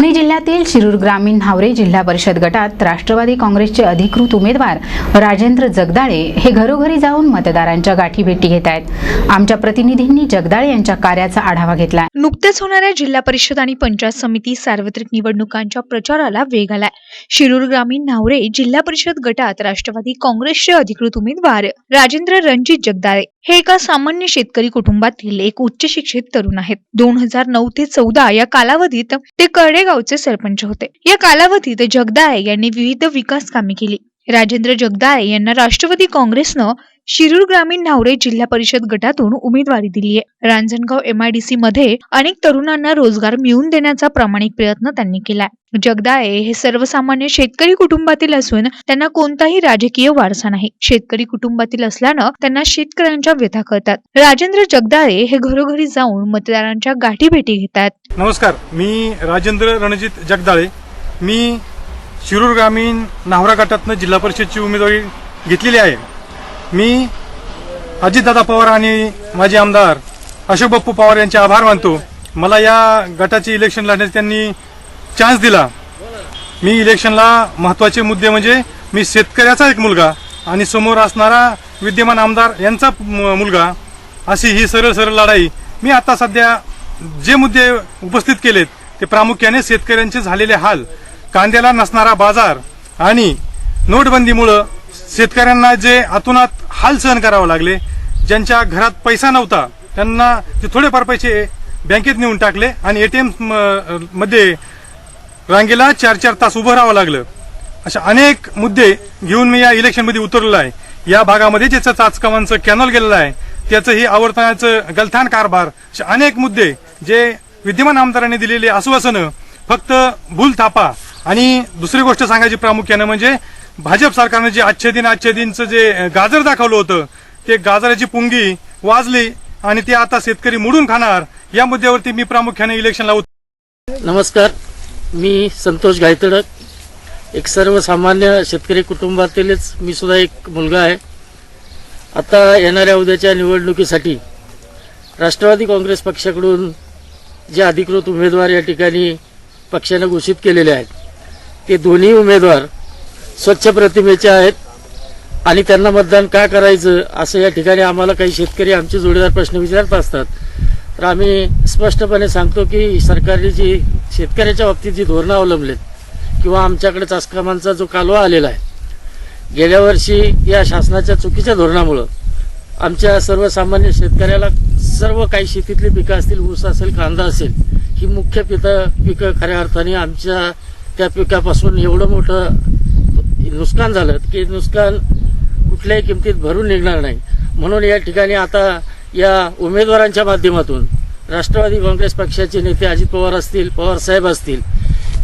पुणे जिल्ह्यातील शिरूर ग्रामीण हावरे जिल्हा परिषद गटात राष्ट्रवादी काँग्रेसचे अधिकृत उमेदवार राजेंद्र जगदाळे हे घरोघरी जाऊन मतदारांच्या गाठी भेटी घेत आहेत. आमच्या प्रतिनिधींनी जगदाळे यांच्या कार्याचा आढावा घेतला नुकत्याच होणाऱ्या जिल्हा परिषद आणि पंचायत समिती सार्वत्रिक निवडणुकांच्या प्रचाराला वेग आलाय. शिरूर ग्रामीण नावरे जिल्हा परिषद गटात राष्ट्रवादी काँग्रेसचे अधिकृत उमेदवार राजेंद्र रणजित जगदाळे हे एका सामान्य शेतकरी कुटुंबातील एक उच्च शिक्षित तरुण आहेत. दोन हजार नऊ ते चौदा या कालावधीत ते कडेगाव गावचे सरपंच होते. या कालावधीत जगदाळे यांनी विविध विकास कामे केली. राजेंद्र जगदाळे यांना राष्ट्रवादी काँग्रेसनं शिरूर ग्रामीण नावरे जिल्हा परिषद गटातून उमेदवारी दिली आहे. रांजणगाव एमआयडीसी मध्ये अनेक तरुणांना रोजगार मिळवून देण्याचा प्रामाणिक प्रयत्न त्यांनी केलाय जगदाळे हे सर्वसामान्य शेतकरी कुटुंबातील असून त्यांना कोणताही राजकीय वारसा नाही. शेतकरी कुटुंबातील असल्यानं त्यांना शेतकऱ्यांच्या व्यथा कळतात. राजेंद्र जगदाळे हे घरोघरी जाऊन मतदारांच्या गाठी भेटी घेतात. नमस्कार मी राजेंद्र रणजित जगदाळे. मी शिरूर ग्रामीण नावरा गटातनं जिल्हा परिषदची उमेदवारी घेतलेली आहे. मी अजितदादा पवार आणि माजी आमदार अशोक बाप्पू पवार यांचे आभार मानतो. मला या गटाचे इलेक्शन लढण्यास त्यांनी चान्स दिला. मी इलेक्शनला महत्त्वाचे मुद्दे म्हणजे मी शेतकऱ्याचा एक मुलगा आणि समोर असणारा विद्यमान आमदार यांचा मुलगा अशी ही सरळ सरळ लढाई मी आता सध्या जे मुद्दे उपस्थित केलेत ते प्रामुख्याने शेतकऱ्यांचे झालेले हाल कांद्याला नसणारा बाजार आणि नोटबंदीमुळं शेतकऱ्यांना जे अतोनात हाल सहन करावे लागले. ज्यांच्या घरात पैसा नव्हता त्यांना ते थोडेफार पैसे बँकेत नेऊन टाकले आणि एटीएममध्ये रांगेला चार चार तास उभं राहावं लागलं. अशा अनेक मुद्दे घेऊन मी या इलेक्शनमध्ये उतरलेलो आहे. या भागामध्ये ज्याचं चाचकावांचं कॅनॉल गेलेलं आहे त्याचं ही आवर्तनाचं गलथान कारभार असे अनेक मुद्दे जे विद्यमान आमदारांनी दिलेले आश्वासनं फक्त भूल थापा. आणि दुसरी गोष्ट सांगायची प्रामुख्यानं म्हणजे भाजप सरकारनं जे आच्छेदिन दिन दिनचं जे गाजर दाखवलं होतं ते गाजराची पुंगी वाजली आणि ते आता शेतकरी मोडून खाणार या मुद्द्यावरती मी प्रामुख्याने इलेक्शनला उत- नमस्कार. मी संतोष गायतडक. एक सर्वसामान्य शेतकरी कुटुंबातीलच मी सुद्धा एक मुलगा आहे. आता येणाऱ्या उद्याच्या निवडणुकीसाठी राष्ट्रवादी काँग्रेस पक्षाकडून जे अधिकृत उमेदवार या ठिकाणी पक्षानं घोषित केलेले आहेत ते दोन्ही उमेदवार स्वच्छ प्रतिमेचे आहेत. आणि त्यांना मतदान का करायचं असं या ठिकाणी आम्हाला काही शेतकरी आमचे जोडीदार प्रश्न विचारत असतात. तर आम्ही स्पष्टपणे सांगतो की सरकारने जी शेतकऱ्याच्या बाबतीत जी धोरणं अवलंबलेत किंवा आमच्याकडे चासकामांचा जो कालवा आलेला आहे गेल्या वर्षी या शासनाच्या चुकीच्या धोरणामुळं आमच्या सर्वसामान्य शेतकऱ्याला सर्व काही शेतीतली पिकं असतील ऊस असेल कांदा असेल ही मुख्य पिकं पिकं खऱ्या अर्थाने आमच्या त्या पिकापासून एवढं मोठं नुकसान झालं की नुकसान कुठल्याही किमतीत भरून निघणार नाही. म्हणून या ठिकाणी आता या उमेदवारांच्या माध्यमातून राष्ट्रवादी काँग्रेस पक्षाचे नेते अजित पवार असतील पवार साहेब असतील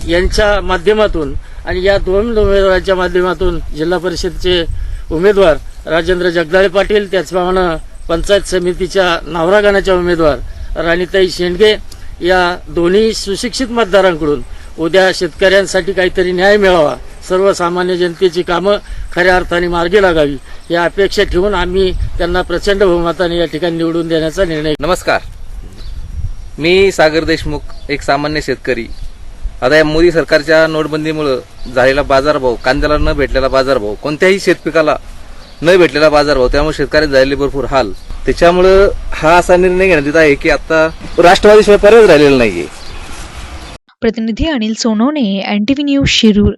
यांच्या माध्यमातून आणि या दोन उमेदवारांच्या माध्यमातून जिल्हा परिषदचे उमेदवार राजेंद्र जगदाळे पाटील त्याचप्रमाणे पंचायत समितीच्या नावरागाणाच्या उमेदवार राणीताई शेंडगे या दोन्ही सुशिक्षित मतदारांकडून उद्या शेतकऱ्यांसाठी काहीतरी न्याय मिळावा सर्वसामान्य जनतेची कामं खऱ्या अर्थाने मार्गी लागावी. या अपेक्षा ठेवून आम्ही त्यांना प्रचंड बहुमताने या ठिकाणी निवडून देण्याचा निर्णय नमस्कार. मी सागर देशमुख एक सामान्य शेतकरी. आता या मोदी सरकारच्या नोटबंदीमुळं झालेला बाजारभाव कांद्याला न भेटलेला बाजारभाव कोणत्याही शेतपिकाला न भेटलेला बाजारभाव त्यामुळे शेतकऱ्यांचे झालेले भरपूर हाल. त्याच्यामुळं हा असा निर्णय घेण्यात येत आहे की आता राष्ट्रवादीशिवाय पर्यायच राहिलेला नाहीये. प्रतिनिधी अनिल सोनवणे एन न्यूज शिरूर.